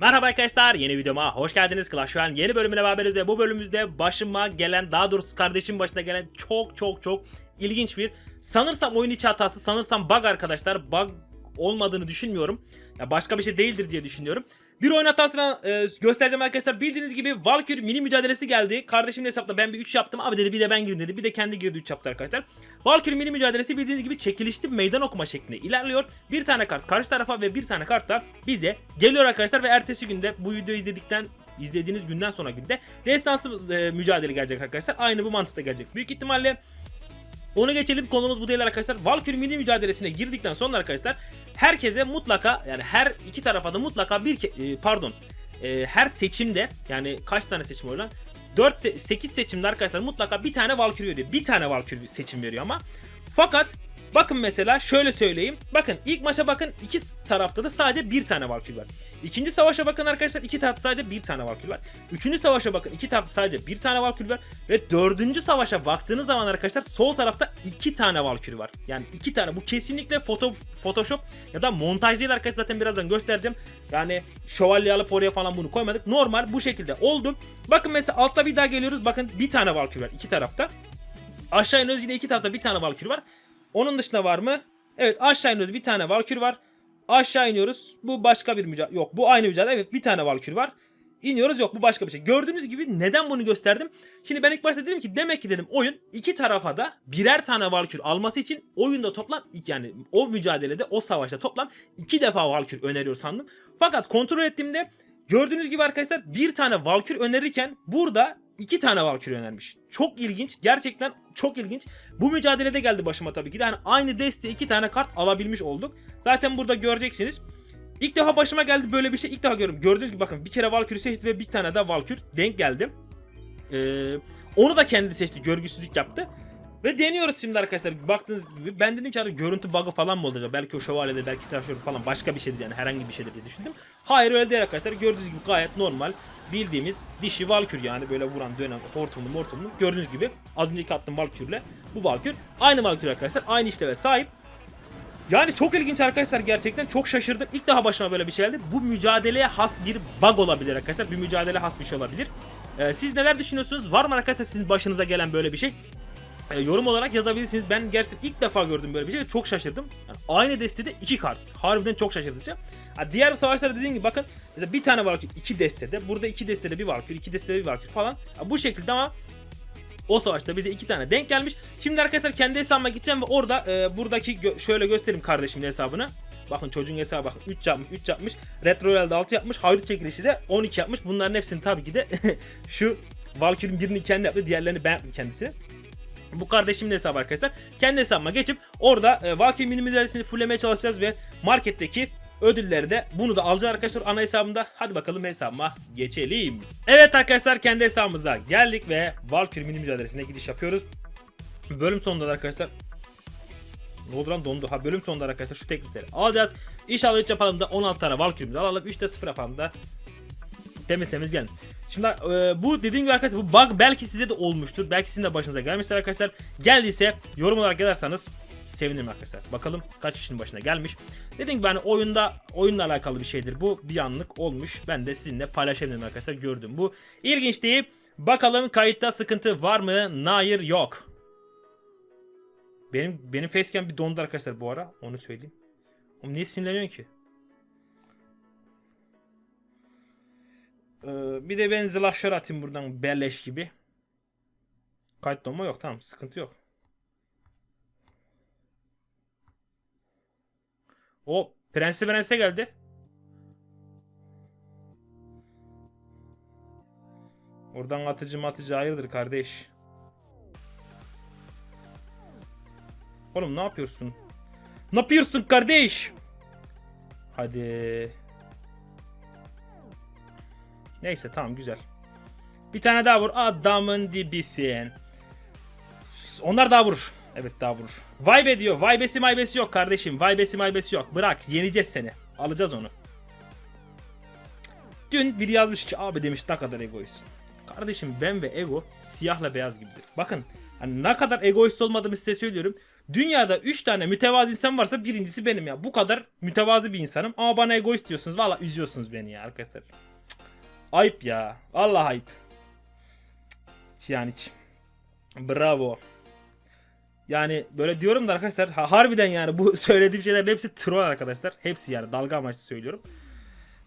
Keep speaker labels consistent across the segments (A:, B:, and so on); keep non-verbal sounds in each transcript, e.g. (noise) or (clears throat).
A: Merhaba arkadaşlar yeni videoma hoş geldiniz. Clash Royale yeni bölümüne beraberiz ve bu bölümümüzde başıma gelen daha doğrusu kardeşim başına gelen çok çok çok ilginç bir sanırsam oyun içi hatası sanırsam bug arkadaşlar bug olmadığını düşünmüyorum. Ya başka bir şey değildir diye düşünüyorum bir oyun hatasını e, göstereceğim arkadaşlar. Bildiğiniz gibi Valkyrie mini mücadelesi geldi. Kardeşimle hesapla ben bir 3 yaptım. Abi dedi bir de ben gireyim dedi. Bir de kendi girdi 3 yaptı arkadaşlar. Valkyrie mini mücadelesi bildiğiniz gibi çekilişli meydan okuma şeklinde ilerliyor. Bir tane kart karşı tarafa ve bir tane kart da bize geliyor arkadaşlar. Ve ertesi günde bu videoyu izledikten izlediğiniz günden sonra günde destansı e, mücadele gelecek arkadaşlar. Aynı bu mantıkta gelecek. Büyük ihtimalle onu geçelim konumuz bu değil arkadaşlar. Valkyrie mini mücadelesine girdikten sonra arkadaşlar herkese mutlaka yani her iki tarafa da mutlaka bir e, pardon e, her seçimde yani kaç tane seçim oluyor lan? 4 8 seçimde arkadaşlar mutlaka bir tane Valkyrie veriyor. Bir tane Valkyrie seçim veriyor ama. Fakat bakın mesela şöyle söyleyeyim. Bakın ilk maça bakın iki tarafta da sadece bir tane Valkyrie var. İkinci savaşa bakın arkadaşlar iki tarafta sadece bir tane Valkyrie var. Üçüncü savaşa bakın iki tarafta sadece bir tane Valkyrie var. Ve dördüncü savaşa baktığınız zaman arkadaşlar sol tarafta iki tane Valkyrie var. Yani iki tane bu kesinlikle foto Photoshop ya da montaj değil arkadaşlar zaten birazdan göstereceğim. Yani şövalye alıp oraya falan bunu koymadık. Normal bu şekilde oldu. Bakın mesela altta bir daha geliyoruz. Bakın bir tane Valkyrie var iki tarafta. Aşağı iniyoruz yine iki tarafta bir tane Valkyrie var. Onun dışında var mı? Evet aşağı iniyoruz bir tane Valkyrie var. Aşağı iniyoruz. Bu başka bir mücadele. Yok bu aynı mücadele. Evet bir tane Valkyrie var. İniyoruz yok bu başka bir şey. Gördüğünüz gibi neden bunu gösterdim? Şimdi ben ilk başta dedim ki demek ki dedim oyun iki tarafa da birer tane Valkyrie alması için oyunda toplam yani o mücadelede o savaşta toplam iki defa Valkyrie öneriyor sandım. Fakat kontrol ettiğimde gördüğünüz gibi arkadaşlar bir tane Valkyrie önerirken burada iki tane Valkyrie önermiş. Çok ilginç. Gerçekten çok ilginç. Bu mücadelede geldi başıma tabii ki de. Yani aynı desteğe iki tane kart alabilmiş olduk. Zaten burada göreceksiniz. İlk defa başıma geldi böyle bir şey. İlk defa görüyorum. Gördüğünüz gibi bakın bir kere Valkyrie seçti ve bir tane de Valkyrie denk geldi. Ee, onu da kendi seçti. Görgüsüzlük yaptı. Ve deniyoruz şimdi arkadaşlar. Baktığınız gibi ben dedim ki görüntü bug'ı falan mı olacak? Belki o şövalyede, belki silahşör falan başka bir şeydir yani herhangi bir şeydir diye düşündüm. Hayır öyle değil arkadaşlar. Gördüğünüz gibi gayet normal bildiğimiz dişi Valkyrie yani böyle vuran dönen hortumlu mortumlu. Gördüğünüz gibi az önceki attığım Valkyrie'le bu Valkyrie aynı Valkyrie arkadaşlar. Aynı işleve sahip. Yani çok ilginç arkadaşlar gerçekten çok şaşırdım. İlk daha başıma böyle bir şey geldi. Bu mücadeleye has bir bug olabilir arkadaşlar. Bir mücadele has bir şey olabilir. Ee, siz neler düşünüyorsunuz? Var mı arkadaşlar sizin başınıza gelen böyle bir şey? Ee, yorum olarak yazabilirsiniz. Ben gerçekten ilk defa gördüm böyle bir şey. Çok şaşırdım. Yani aynı destede iki kart. Harbiden çok şaşırtıcı. Ha, diğer savaşlarda dediğim gibi bakın. Mesela bir tane Valkyrie iki destede. Burada iki destede bir Valkyrie, iki destede bir Valkyrie falan. Ha, bu şekilde ama o savaşta bize iki tane denk gelmiş. Şimdi arkadaşlar kendi hesabıma gideceğim ve orada e, buradaki gö- şöyle göstereyim kardeşimin hesabını. Bakın çocuğun hesabı bakın 3 yapmış 3 yapmış. Red Royale'de 6 yapmış. Haydut çekilişi de 12 yapmış. Bunların hepsini tabii ki de (laughs) şu Valkyrie'nin birini kendi yaptı. Diğerlerini ben yaptım kendisi. Bu kardeşimin hesabı arkadaşlar. Kendi hesabıma geçip orada e, Valkyrie mini mücadelesini fulllemeye çalışacağız ve marketteki ödülleri de bunu da alacağız arkadaşlar ana hesabımda. Hadi bakalım hesabıma geçelim. Evet arkadaşlar kendi hesabımıza geldik ve Valkyrie mini mücadelesine gidiş yapıyoruz. Bölüm sonunda da arkadaşlar ne oldu lan dondu. Ha bölüm sonunda arkadaşlar şu teklifleri alacağız. İnşallah 3 yapalım da 16 tane Valkyrie'mizi alalım. 3'te 0 yapalım da temiz temiz gelin. Şimdi e, bu dediğim gibi arkadaşlar bu bug belki size de olmuştur. Belki sizin de başınıza gelmiştir arkadaşlar. Geldiyse yorum olarak yazarsanız sevinirim arkadaşlar. Bakalım kaç kişinin başına gelmiş. Dediğim gibi hani oyunda oyunla alakalı bir şeydir. Bu bir anlık olmuş. Ben de sizinle paylaşabilirim arkadaşlar. Gördüm bu. ilginç değil. Bakalım kayıtta sıkıntı var mı? Hayır yok. Benim benim facecam bir dondu arkadaşlar bu ara. Onu söyleyeyim. Oğlum niye sinirleniyorsun ki? Ee, bir de ben zılahşör atayım buradan belleş gibi. Kayıt donma yok tamam sıkıntı yok. O prensi prense geldi. Oradan atıcı matıcı hayırdır kardeş. Oğlum ne yapıyorsun? Ne yapıyorsun kardeş? Hadi. Neyse tamam güzel. Bir tane daha vur. Adamın dibisin. Onlar daha vurur. Evet daha vurur. Vay be diyor. Vay besi maybesi yok kardeşim. Vay besi maybesi yok. Bırak. Yeneceğiz seni. Alacağız onu. Dün biri yazmış ki abi demiş ne kadar egoist. Kardeşim ben ve ego siyahla beyaz gibidir. Bakın hani ne kadar egoist olmadığımı size söylüyorum. Dünyada 3 tane mütevazı insan varsa birincisi benim ya. Bu kadar mütevazı bir insanım ama bana egoist diyorsunuz. Valla üzüyorsunuz beni ya arkadaşlar. Ayıp ya. Allah ayıp. Yani. Bravo. Yani böyle diyorum da arkadaşlar ha, harbiden yani bu (laughs) söylediğim şeylerin hepsi troll arkadaşlar. Hepsi yani dalga amaçlı söylüyorum.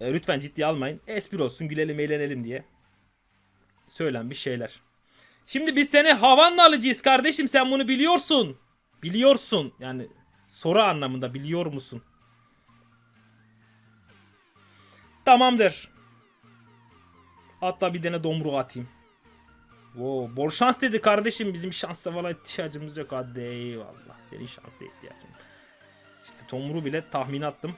A: E, lütfen ciddiye almayın. Espri olsun gülelim eğlenelim diye. Söylenmiş şeyler. Şimdi biz seni havanla alacağız kardeşim sen bunu biliyorsun. Biliyorsun. Yani soru anlamında biliyor musun? Tamamdır. Hatta bir tane domru atayım. Wow, bol şans dedi kardeşim. Bizim şansa falan ihtiyacımız yok. Hadi eyvallah. Senin şansa ihtiyacın. İşte Tomru bile tahmin attım.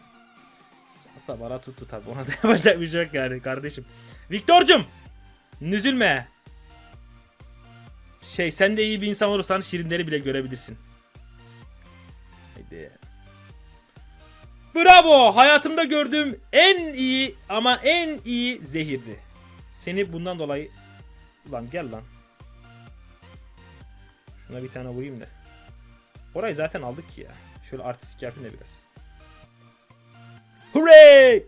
A: Şansa bana tuttu tabi. Ona da (laughs) yapacak bir şey yok yani kardeşim. Viktor'cum. Üzülme. Şey sen de iyi bir insan olursan şirinleri bile görebilirsin. Haydi. Bravo! Hayatımda gördüğüm en iyi ama en iyi zehirdi. Seni bundan dolayı... Lan gel lan. Şuna bir tane vurayım da. Orayı zaten aldık ki ya. Şöyle artistik yapayım da biraz. Hooray! (laughs)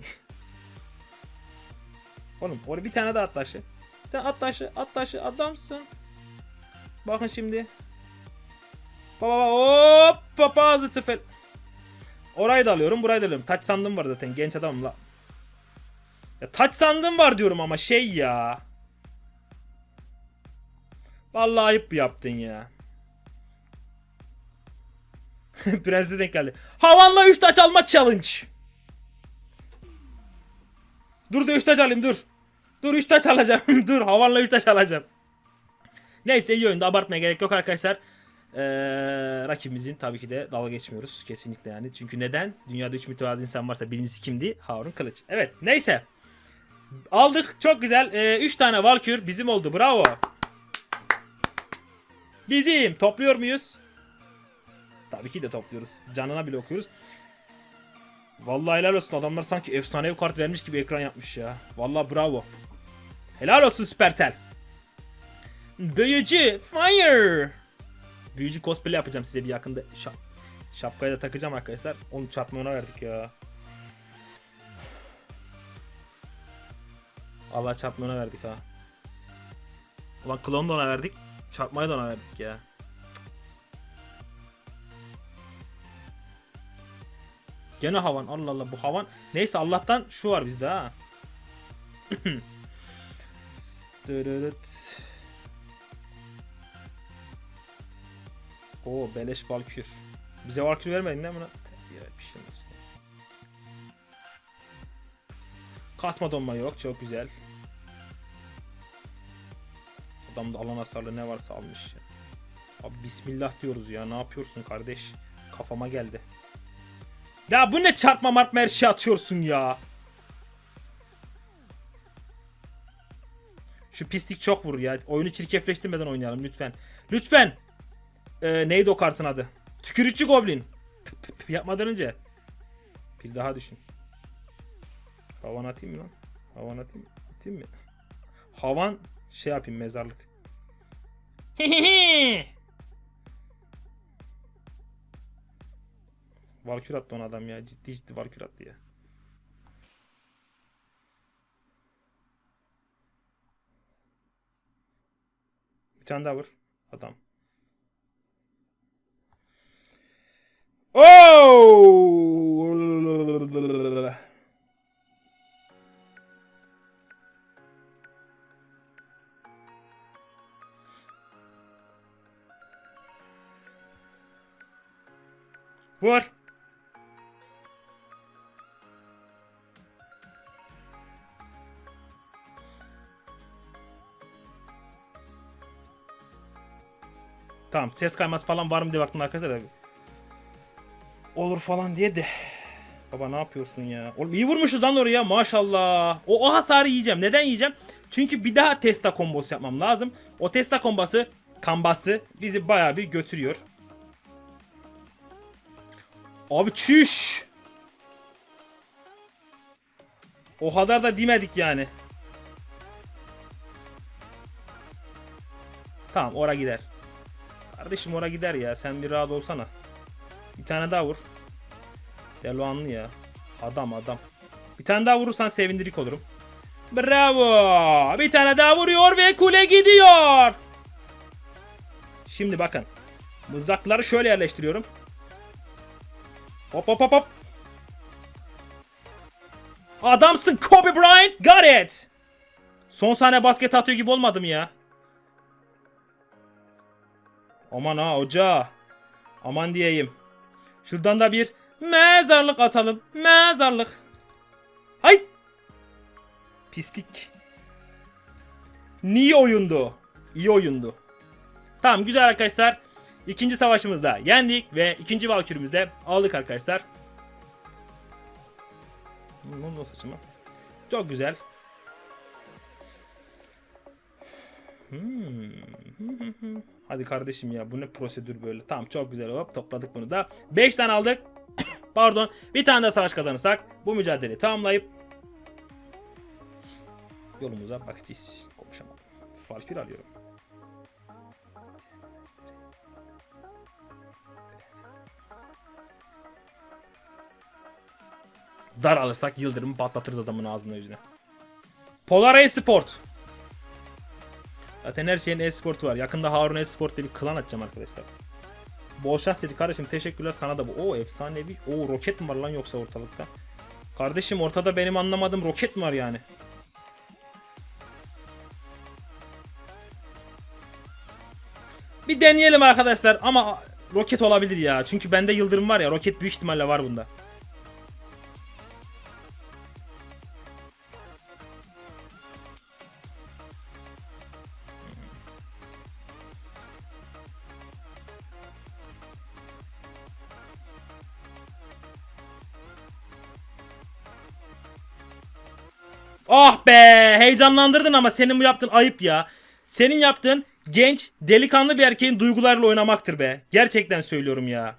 A: Oğlum oraya bir tane daha atla aşağı. Bir tane atla aşağı adamsın. Bakın şimdi. Baba baba hop papazı tüfel. Orayı da alıyorum burayı da alıyorum. Taç sandım var zaten genç adamım la. Ya taç sandım var diyorum ama şey ya. Vallahi ayıp yaptın ya. (laughs) Prens'e denk geldi. Havanla 3 taç alma challenge. Dur da 3 taç alayım dur. Dur 3 taç alacağım. (laughs) dur havanla 3 taç alacağım. Neyse iyi oyunda abartmaya gerek yok arkadaşlar. Ee, rakibimizin tabii ki de dalga geçmiyoruz kesinlikle yani. Çünkü neden? Dünyada 3 mütevazı insan varsa birincisi kimdi? Harun Kılıç. Evet neyse. Aldık çok güzel. 3 tane Valkür bizim oldu bravo. Bizim. Topluyor muyuz? Tabii ki de topluyoruz. Canına bile okuyoruz. Vallahi helal olsun adamlar sanki efsanevi kart vermiş gibi ekran yapmış ya. Vallahi bravo. Helal olsun Supercell. Büyücü fire. Büyücü cosplay yapacağım size bir yakında. Şap şapkayı da takacağım arkadaşlar. Onu çarpmana verdik ya. Allah çarpmana verdik ha. Ulan klonu da ona verdik. Çarpmayı da ona verdik ya. Gene havan. Allah Allah bu havan. Neyse Allah'tan şu var bizde ha. (clears throat) Dırırıt. Oo beleş valkür. Bize valkür vermedin değil mi lan? Bir şey nasıl? Kasma donma yok. Çok güzel. Adamda alan hasarlı ne varsa almış. Abi bismillah diyoruz ya. Ne yapıyorsun kardeş? Kafama geldi. Ya bu ne çarpma martma her şey atıyorsun ya. Şu pislik çok vurur ya. Oyunu çirkefleştirmeden oynayalım lütfen. Lütfen. Ee, neydi o kartın adı? Tükürükçü Goblin. P- p- p- Yapmadan önce. Bir daha düşün. Havan atayım mı lan? Havan atayım, atayım mı? Havan şey yapayım mezarlık. (laughs) Valkür attı ona adam ya. Ciddi ciddi Valkür attı ya. Bir tane daha vur. Adam. Vur. Tamam ses kayması falan var mı diye baktım arkadaşlar abi. Olur falan diye de. Baba ne yapıyorsun ya? Oğlum iyi vurmuşuz lan oraya maşallah. O, o hasarı yiyeceğim. Neden yiyeceğim? Çünkü bir daha testa kombosu yapmam lazım. O testa kombası, kambası bizi bayağı bir götürüyor. Abi çüş. O kadar da demedik yani. Tamam ora gider. Kardeşim ora gider ya sen bir rahat olsana. tane daha vur. Deluanlı ya. Adam adam. Bir tane daha vurursan sevindirik olurum. Bravo. Bir tane daha vuruyor ve kule gidiyor. Şimdi bakın. Mızrakları şöyle yerleştiriyorum. Hop hop hop hop. Adamsın Kobe Bryant. Got it. Son saniye basket atıyor gibi olmadım ya. Aman ha hoca. Aman diyeyim. Şuradan da bir mezarlık atalım. Mezarlık. Hay. Pislik. Niye oyundu? İyi oyundu. Tamam güzel arkadaşlar. İkinci savaşımızda yendik ve ikinci valkürümüzde aldık arkadaşlar. Ne oldu saçıma? Çok güzel. Hmm. Hadi kardeşim ya bu ne prosedür böyle. Tamam çok güzel hop topladık bunu da. 5 tane aldık. (coughs) Pardon. Bir tane daha savaş kazanırsak bu mücadeleyi tamamlayıp yolumuza bakacağız. Konuşamadım. Falkür alıyorum. Dar alırsak yıldırımı patlatırız adamın ağzına yüzüne. Polar e-sport. Zaten her şeyin e-sportu var. Yakında Harun e-sport diye bir klan açacağım arkadaşlar. Bol şans dedi kardeşim. Teşekkürler sana da bu. Oo efsanevi. Oo roket mi var lan yoksa ortalıkta? Kardeşim ortada benim anlamadığım roket mi var yani? Bir deneyelim arkadaşlar ama roket olabilir ya. Çünkü bende yıldırım var ya roket büyük ihtimalle var bunda. Ah be heyecanlandırdın ama senin bu yaptığın ayıp ya. Senin yaptığın genç delikanlı bir erkeğin duygularıyla oynamaktır be. Gerçekten söylüyorum ya.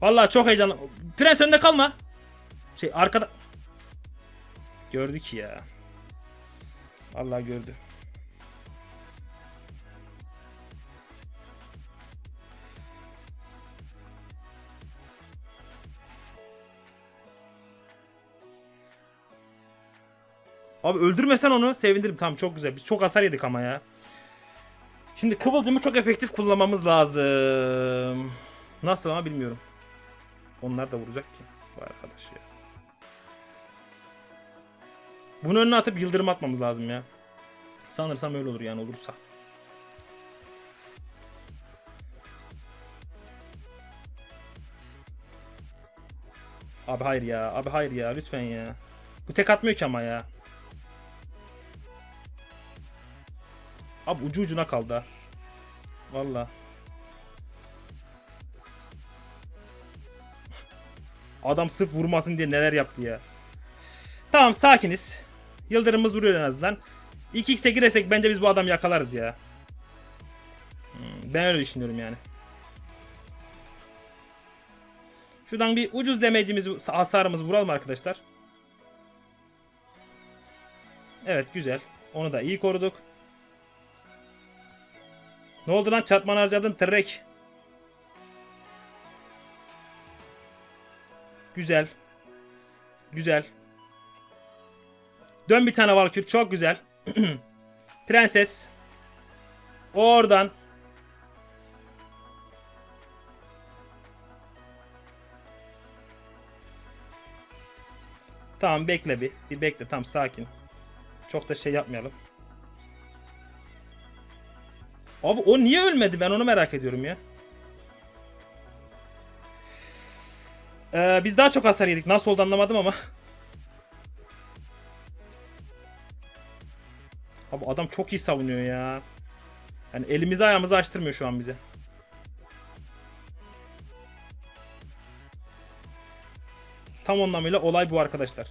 A: Vallahi çok heyecanlı. Prens önde kalma. Şey arkada. Gördü ki ya. Vallahi gördü. Abi öldürmesen onu sevinirim. Tamam çok güzel. Biz çok hasar yedik ama ya. Şimdi kıvılcımı çok efektif kullanmamız lazım. Nasıl ama bilmiyorum. Onlar da vuracak ki. Vay arkadaş ya. Bunu önüne atıp yıldırım atmamız lazım ya. Sanırsam öyle olur yani olursa. Abi hayır ya. Abi hayır ya. Lütfen ya. Bu tek atmıyor ki ama ya. Abi ucu ucuna kaldı. Valla. Adam sırf vurmasın diye neler yaptı ya. Tamam sakiniz. Yıldırımımız vuruyor en azından. 2x'e giresek bence biz bu adamı yakalarız ya. Hmm, Ben öyle düşünüyorum yani. Şuradan bir ucuz demecimiz, hasarımızı vuralım arkadaşlar. Evet güzel. Onu da iyi koruduk. Ne oldu lan çarpman harcadın trek. Güzel. Güzel. Dön bir tane Valkür çok güzel. (clears throat) Prenses. Oradan. Tamam bekle bir. Bir bekle tam sakin. Çok da şey yapmayalım. Abi o niye ölmedi ben onu merak ediyorum ya. Ee, biz daha çok hasar yedik. Nasıl oldu anlamadım ama. Abi adam çok iyi savunuyor ya. Yani elimizi ayağımızı açtırmıyor şu an bize. Tam anlamıyla olay bu arkadaşlar.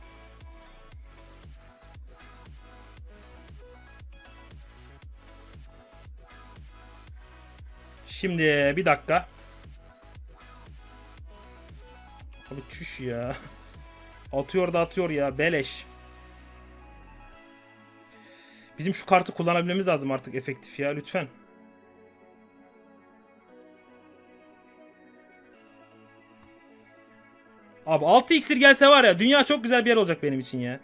A: Şimdi bir dakika. Abi çüş ya. (laughs) Atıyor da atıyor ya beleş. Bizim şu kartı kullanabilmemiz lazım artık efektif ya lütfen. Abi 6 iksir gelse var ya dünya çok güzel bir yer olacak benim için ya.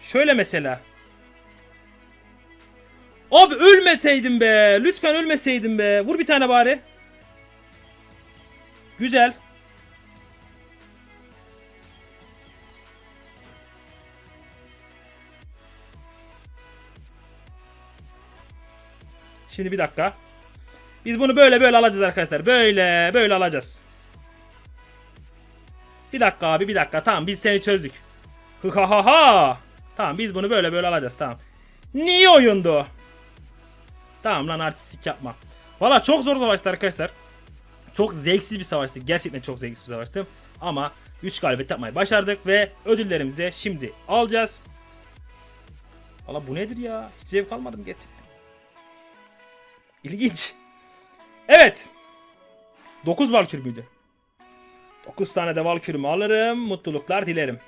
A: Şöyle mesela. Abi ölmeseydin be. Lütfen ölmeseydin be. Vur bir tane bari. Güzel. Şimdi bir dakika. Biz bunu böyle böyle alacağız arkadaşlar. Böyle böyle alacağız. Bir dakika abi bir dakika. Tamam biz seni çözdük. Ha ha ha. Tamam biz bunu böyle böyle alacağız tamam. Niye oyundu? Tamam lan artistik yapma. Valla çok zor savaştı arkadaşlar. Çok zevksiz bir savaştı. Gerçekten çok zevksiz bir savaştı. Ama 3 galibiyet yapmayı başardık ve ödüllerimizi de şimdi alacağız. Valla bu nedir ya? Hiç zevk almadım gerçekten. İlginç. Evet. 9 valkür müydü? 9 tane de valkürümü alırım. Mutluluklar dilerim.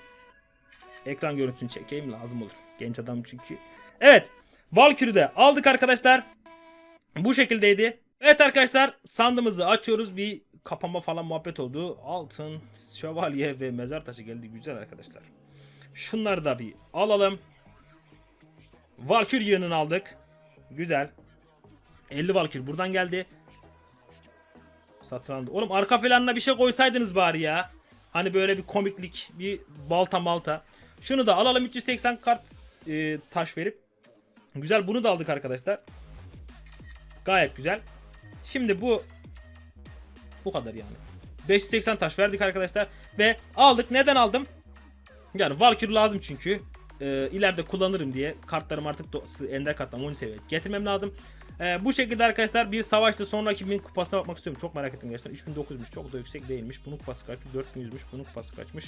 A: Ekran görüntüsünü çekeyim lazım olur. Genç adam çünkü. Evet. Valkür'ü de aldık arkadaşlar. Bu şekildeydi. Evet arkadaşlar sandığımızı açıyoruz. Bir kapama falan muhabbet oldu. Altın, şövalye ve mezar taşı geldi. Güzel arkadaşlar. Şunları da bir alalım. Valkür yığınını aldık. Güzel. 50 Valkür buradan geldi. Satın aldı. Oğlum arka planına bir şey koysaydınız bari ya. Hani böyle bir komiklik, bir balta malta. Şunu da alalım 380 kart e, taş verip. Güzel bunu da aldık arkadaşlar. Gayet güzel. Şimdi bu bu kadar yani. 580 taş verdik arkadaşlar ve aldık. Neden aldım? Yani Valkyrie lazım çünkü. Ee, ileride kullanırım diye kartlarım artık ender karttan 10 seviye getirmem lazım. Ee, bu şekilde arkadaşlar bir savaşta sonraki bin kupasına bakmak istiyorum. Çok merak ettim gerçekten. 3900'müş çok da yüksek değilmiş. Bunun kupası kaç? 4100'müş. Bunun kupası kaçmış?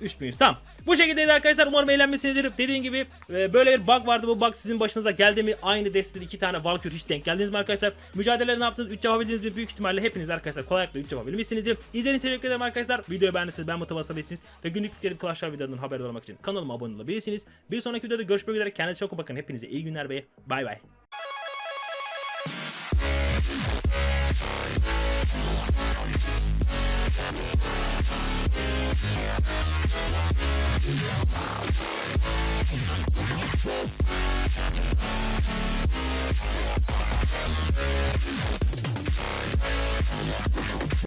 A: 3100 tamam. Bu şekildeydi arkadaşlar. Umarım eğlenmişsinizdir. Dediğim gibi e, böyle bir bug vardı. Bu bug sizin başınıza geldi mi? Aynı destede iki tane Valkyrie hiç denk geldiniz mi arkadaşlar? Mücadeleleri ne yaptınız? 3 yapabildiniz mi? Büyük ihtimalle hepiniz arkadaşlar kolaylıkla 3 yapabilmişsinizdir. İzlediğiniz için teşekkür ederim arkadaşlar. Videoyu beğendiyseniz ben motive basabilirsiniz. Ve günlük yüklerim Clash videolarından haberdar olmak için kanalıma abone olabilirsiniz. Bir sonraki videoda görüşmek üzere. Kendinize çok bakın. Hepinize iyi günler ve bay bay. やったー!